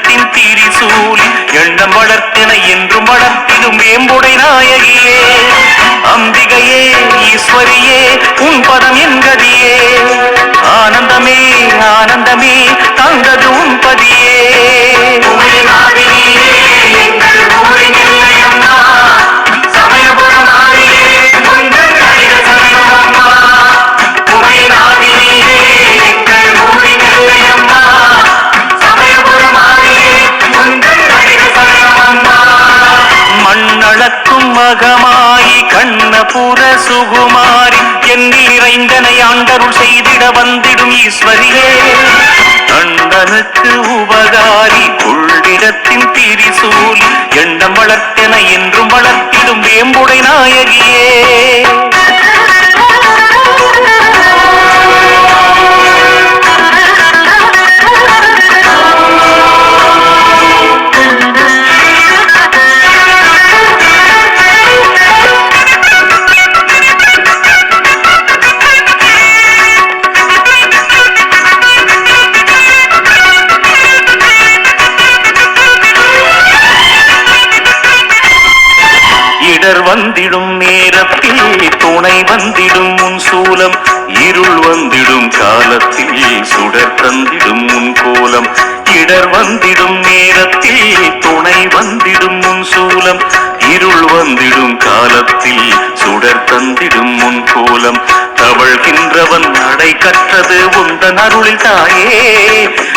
கொள்ளிடத்தின் திரிசூலி எண்ணம் வளர்த்தென என்றும் வளர்த்திடும் வேம்புடை நாயகியே. அம்பிகையே ஈஸ்வரியே உன் பதம் என்கதியே ஆனந்தமே ஆனந்தமே தந்தது மகமாயி கண்ணபுர சுகுமாரி என்னில் இறைந்தனை ஆண்டருள் செய்திட வந்திடும் ஈஸ்வரியே. அண்ணனுக்கு உபகாரி உள்ளிடத்தின் திரிசூலி எண்ணம் வளர்த்தன என்றும் வளர்த்திடும் வேம்புடை நாயகியே. இடர் வந்திடும் நேரத்தில் துணை வந்திடும் உன் சூலம் இருள் வந்திடும் காலத்தில் சுடர் தந்திடும் உன் கோலம் இடர் வந்திடும் நேரத்தில் துணை வந்திடும் உன் சூலம் இருள் வந்திடும் காலத்தில் சுடர் தந்திடும் உன் கோலம். தவழ்கின்றவன் நடை கற்றது உந்தன் அருளில் தாயே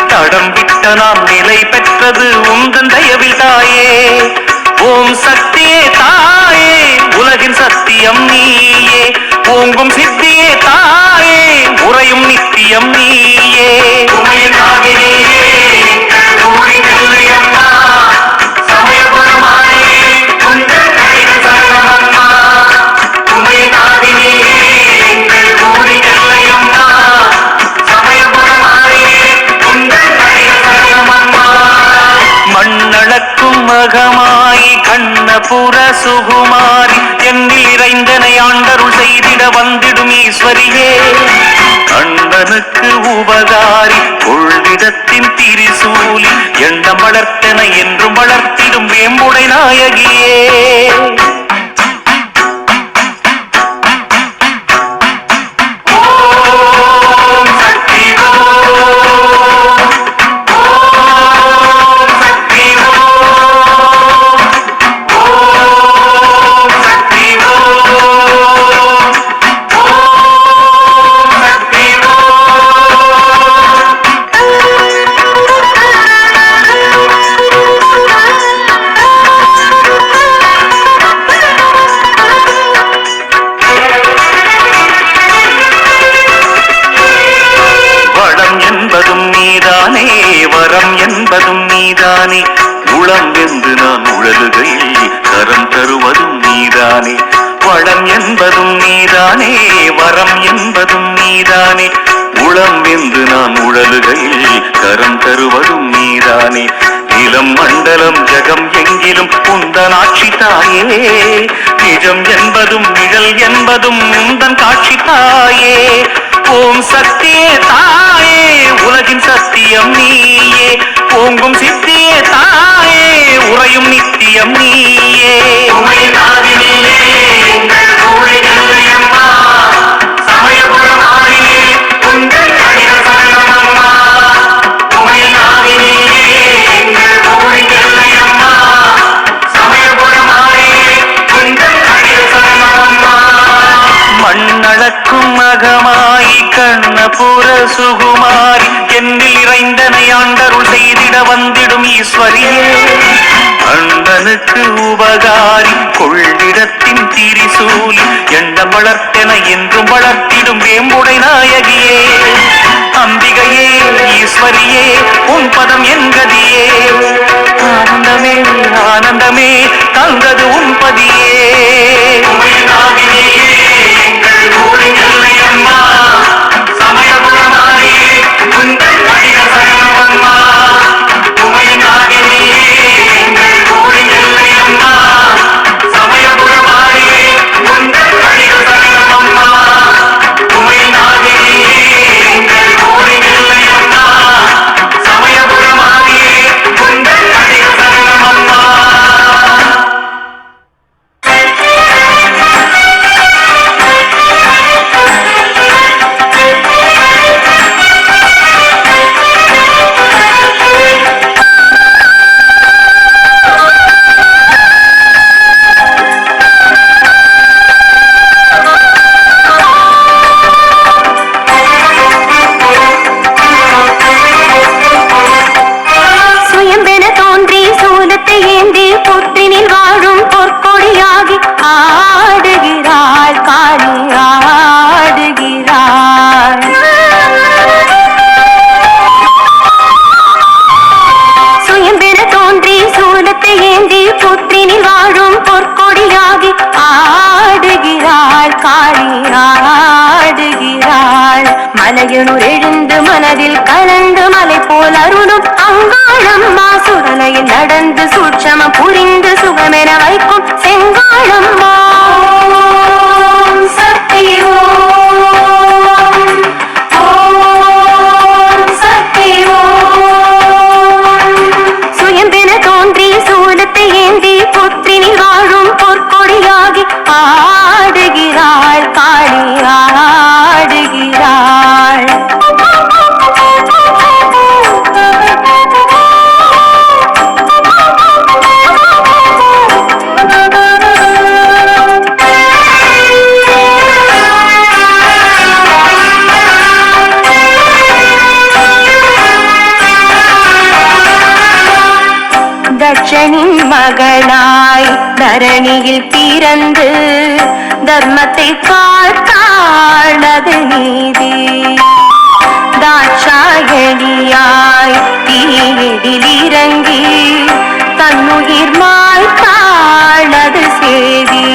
தடம் விட்ட நாம் நிலை பெற்றது உந்தன் தயவில் தாயே. ஓம் சக்தியே தா உலகின் சத்தியம் நீயே. ஓங்கும் சித்தியே தாயே. உறையும் நித்தியம் நீயே. மகமாயி கண்ணபுர சுகுமாரி என்னில் இறைந்தனை ஆண்டருள் செய்திட வந்திடும் ஈஸ்வரியே. கண்ணனுக்கு உபகாரி கொள்ளிடத்தின் திரிசூலி எண்ணம் வளர்த்தென என்றும் வளர்த்திடும் வேம்புடை நாயகியே. நீதானே. உளம் வெந்து நான் உழலுகையில் கரம் தருவதும் நீதானே. பழம் என்பதும் நீதானே வரம் என்பதும் நீதானே. உளம் வெந்து நான் உழலுகையில் கரம் தருவதும் நீதானே. நிலம் மண்டலம் ஜகம் எங்கிலும் உந்தன் ஆட்சி தாயே. நிஜம் என்பதும் நிழல் என்பதும் உந்தன் காட்சி தாயே. ஓம் சக்தியே தாயே. உலகின் சத்தியம் நீயே. ஓங்கும் சித்தியே தாயே. உறையும் நித்தியம் நீயே. மண்ணளக்கும் மகமாயி கண்ணபுர சுகுமாரி என்னில் இறைந்தனை ஆண்டருள் செய்திட வந்திடும் ஈஸ்வரியே. அண்டனுக்கு உபகாரி கொள்ளிடத்தின் திரிசூலி எண்ணம் வளர்த்தென என்றும் வளர்த்திடும் வேம்புடை நாயகியே. அம்பிகையே ஈஸ்வரியே உன் பதம் என்கதியே ஆனந்தமே ஆனந்தமே தந்தது உன் பதியே. சம புரிந்து சுகமென வைக்கும் தட்சனின் மகனாய் தரணியில் பிறந்து தர்மத்தை காத்தாழ்ந்தது நீதி. தாட்சாயணியாய் தீயடில் இறங்கி தன்னுயிர் மாய்த்தாழ்ந்தது சேதி.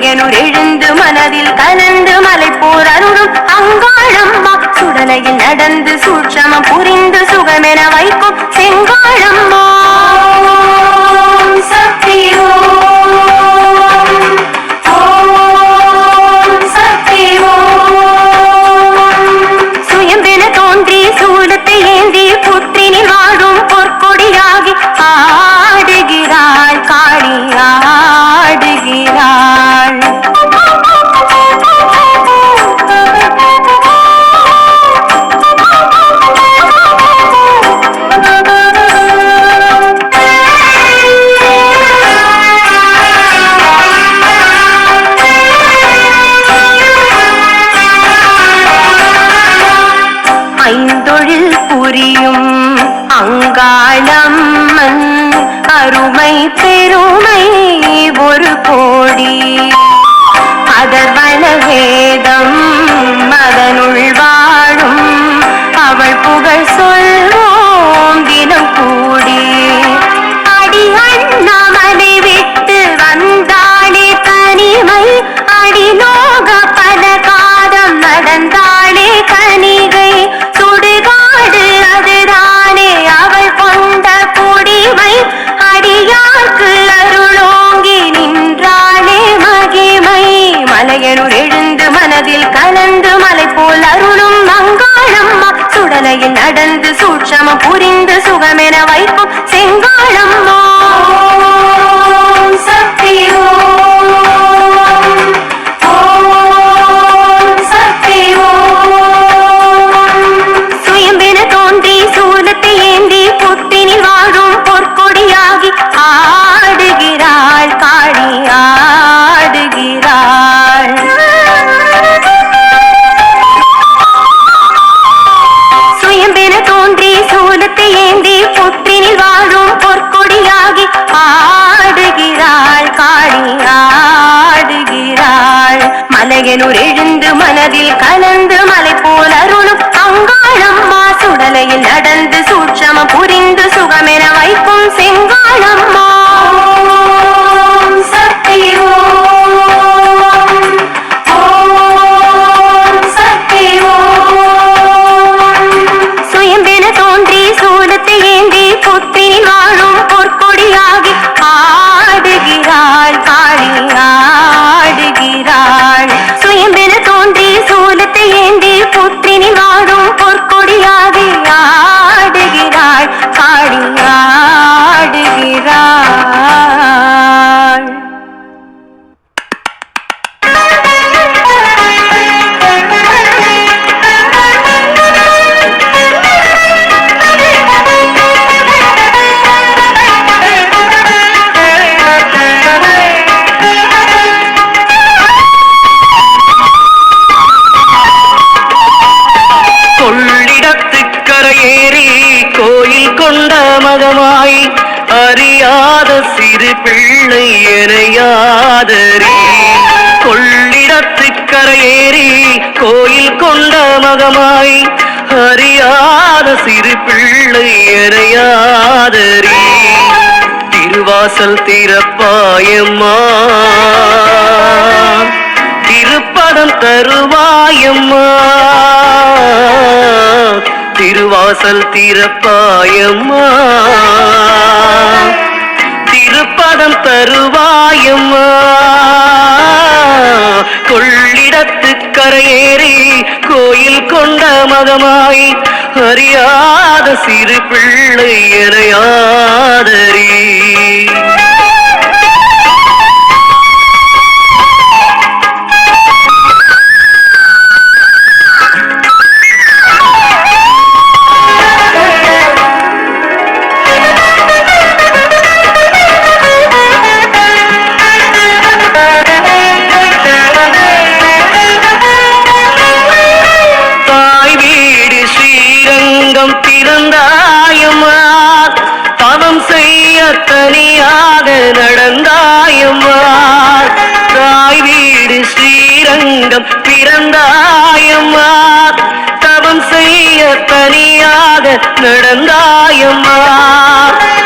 மேகனுள் எழுந்து மனதில் கலந்து மலை போர் அருளும் அங்காளம்மா. சுடனையில் நடந்து சூட்சமம் புரிந்து சுகமென வைக்கும் எனையாதரி திருவாசல் திறப்பாயம்மா. திருப்படம் தருவாயம்மா. திருவாசல் திறப்பாயம்மா. திருப்பதம் தருவாயம்மா கொள்ளிடத்து கரையேறி கோயில் கொண்ட மகமாய் அறியாத சிறு பிள்ளை எனையாதரி பிறந்தாயம்மா. தவம் செய்ய தனியாக நடந்தாயம்மா.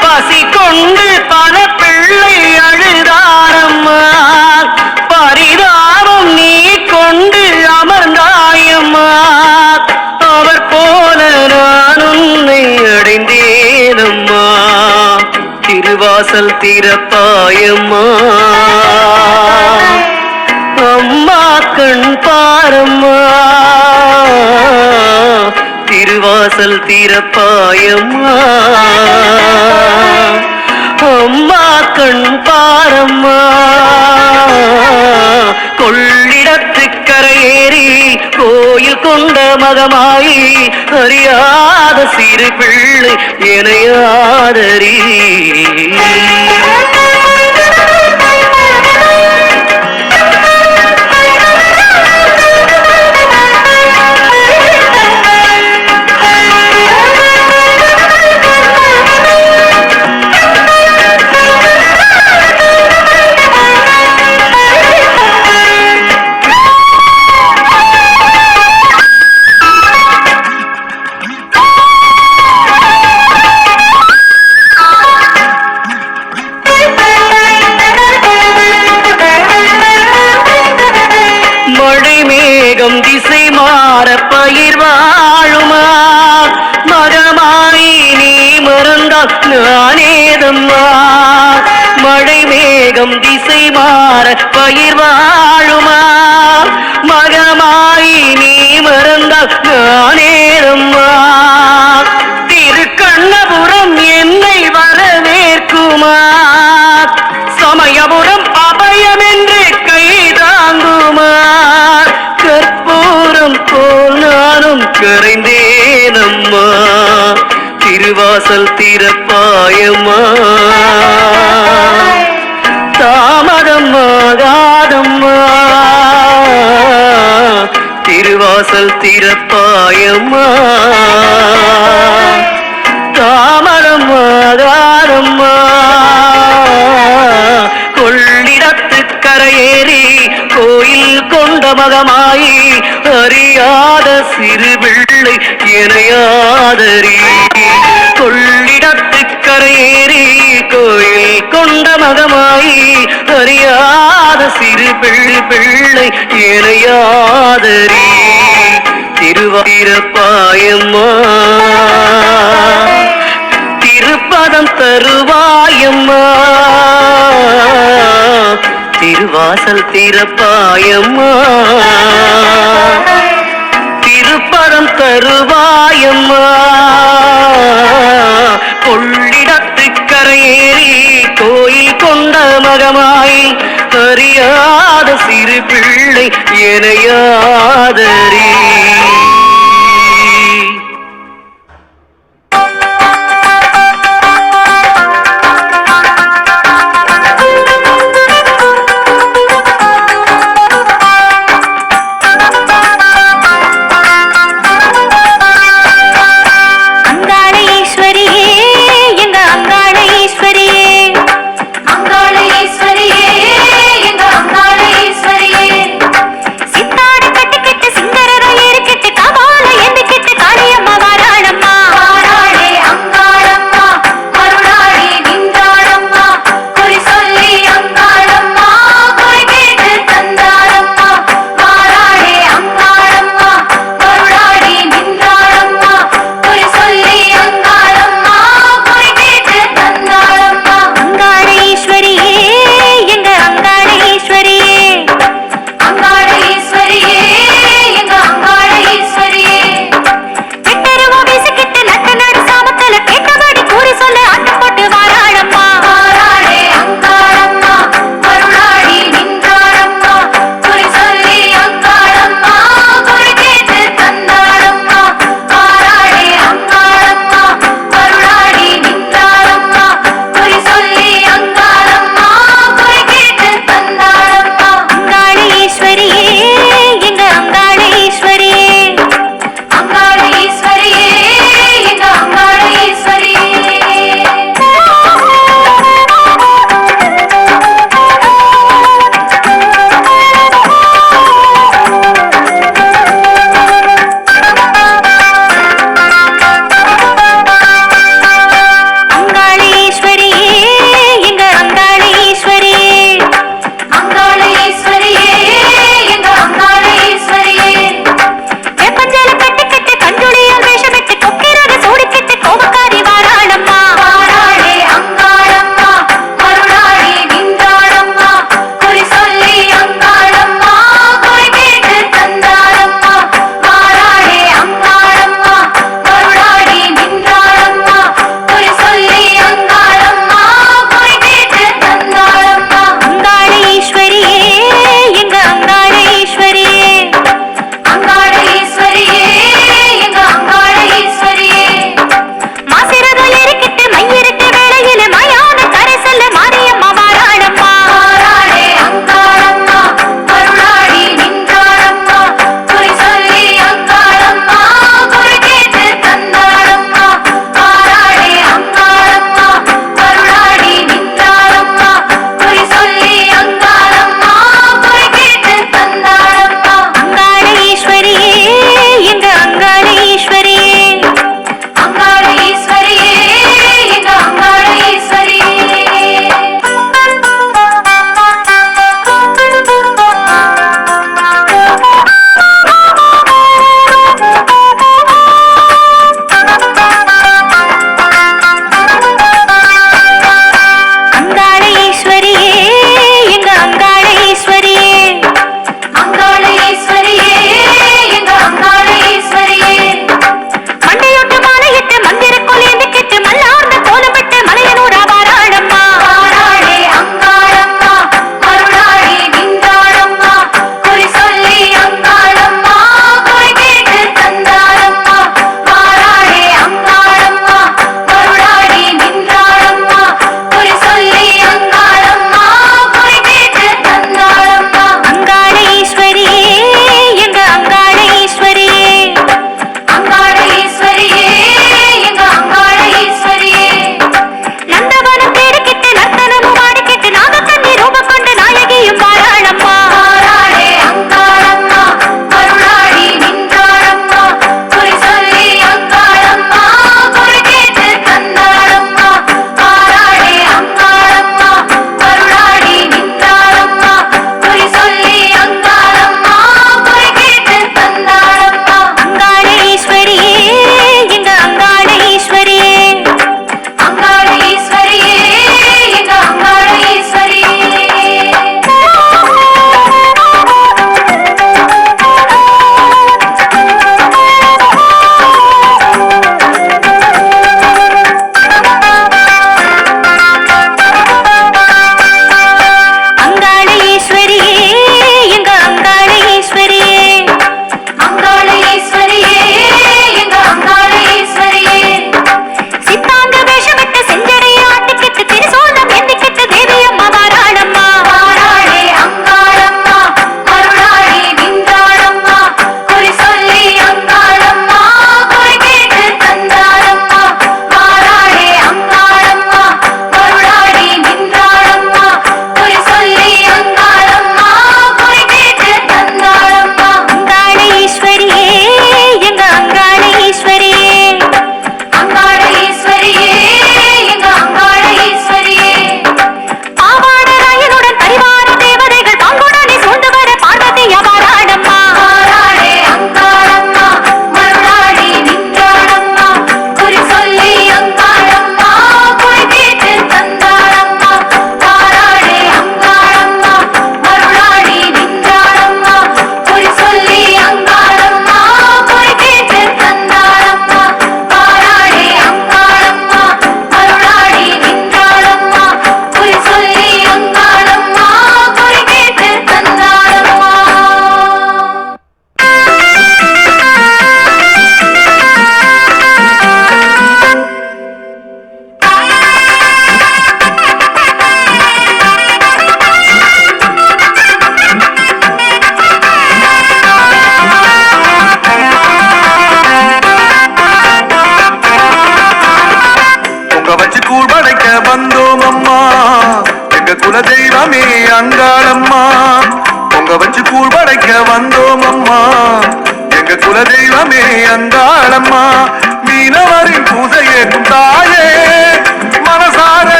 பசி கொண்டு பல பிள்ளை அழுதாரம்மா. பரிதாபம் நீ கொண்டு அமர்ந்தாயம்மா. அவர் போல நான் உன்னை அடைந்தேனம்மா. திருவாசல் திறப்பாயம்மா. அம்மா கண் பாரம்மா. திருவாசல் தீரப்பாயம்மா அம்மா கண் பாரம்மா. கொள்ளிடத்து கரையேறி கோயில் கொண்ட மகமாயி அறியாத சிறு பிள்ளை எனையாதரி மழை மேகம் திசை மாற பயிர் வாழுமா? மகமாய் நீ மறந்தால் நானேதம்மா மழை மேகம் திசை மாற பயிர் வாழுமா? மகமாய் நீ மறந்தால் நானேதம்மா திருக்கண்ணபுரம் என்னை வரவேற்குமா? சமயபுரம் அபய போல் நானும் கரைந்தேனம்மா. திருவாசல் திறப்பாயம்மா. தாமதமாகாதம்மா. திருவாசல் திறப்பாயம்மா. தாமரம் கொள்ளிடத்து கரையேறி கோயில் கொண்ட மகமாயி அறியாத சிறு பிள்ளை எனையாதரி கொள்ளிடத்து கரையேறி கோயில் கொண்ட மகமாயி அறியாத சிறு பிள்ளை பிள்ளை எனையாதரி திருவாயிரப்பாயம்மா. திருப்பதம் தருவாயம்மா. திருவாசல் திறப்பாயம்மா. திருப்பரம் தருவாயம்மா. கொள்ளிடத்து கரையேறி கோயில் கொண்ட மகமாய் அறியாத சிறு பிள்ளை எனையாதறி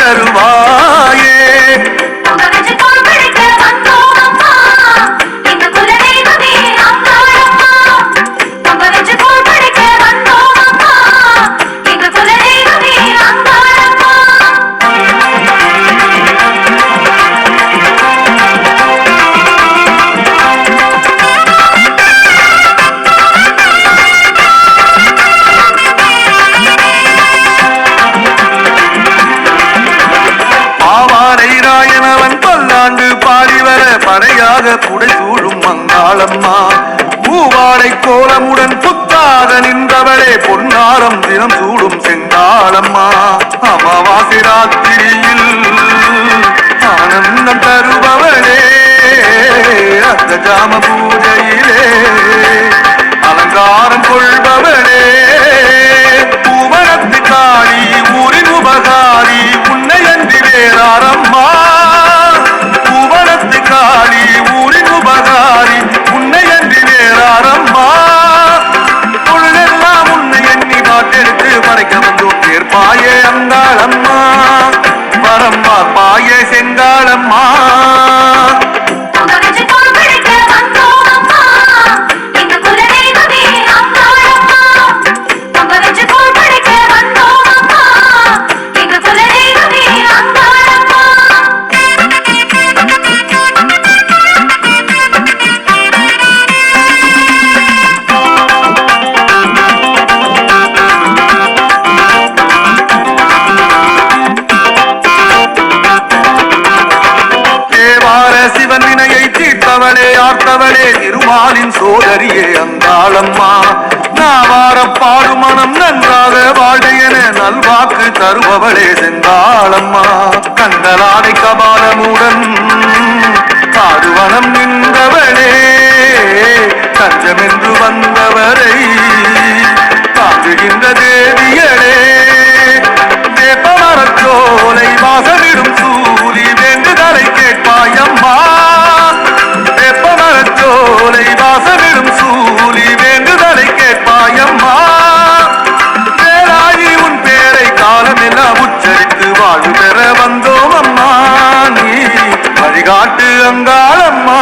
தருவார். பட்டவளே இருமாலின் சோதரியே அந்தாளம்மா நாவார பாடு மனம் நன்றாக வாழ்கையன நல்வாக்கு தருபவளே செந்தாளம்மா கண்டலாடை கபாலமுடன் காடுவனம் நின்றவளே தஞ்சமென்று வந்தவரை தாங்குகின்ற தேவியளே தேப்பமரச்சோலை வாசமிடும் சோலை வாசலிடும் சூலி வேண்டுதலை கேட்பாயம்மா. பேராயி உன் பேரை காலம் என உச்சரித்து வாழ்வு பெற வந்தோம் அம்மா. நீ வழிகாட்டு அங்காளம்மா.